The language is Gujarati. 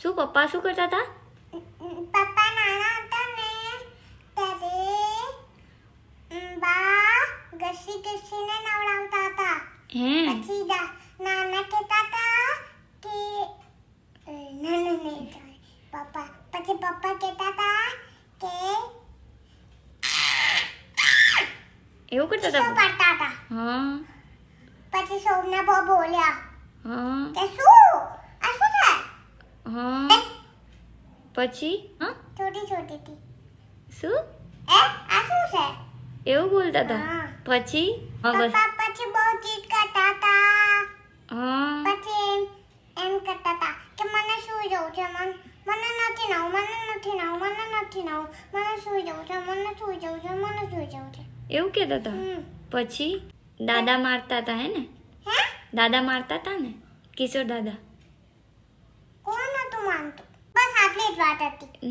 શું પપ્પા શું કરતા હતા? પપ્પા નાના હતા ને ત્યારે બા ઘસી ઘસીને નવડાવતા હતા. હે? પછી નાના કહેતા હતા કે નાના નહીં પપ્પા પછી પપ્પા કહેતા હતા કે એવું કરતા હતા? પડતા હતા? હા. પછી સૌના બહુ બોલ્યા હા. કે શું હા. પછી? હા? છોટી છોટી હતી શું? એ આ શું છે? એવું બોલતા હતા હા. પછી? પપ્પા પછી બહુ ચીટ કરતા હતા હા. પછી એમ એમ કરતા હતા કે મને શું જવું છે? મન મને નથી નાવું મને નથી નાવું મને નથી નાવું મને સુઈ જવું છે? મને સુઈ જવું છે? મને સુઈ જવું છે? એવું કહેતા હતા પછી? દાદા મારતા હતા હે ને? દાદા મારતા હતા ને? કિશોર દાદા? 发的地。嗯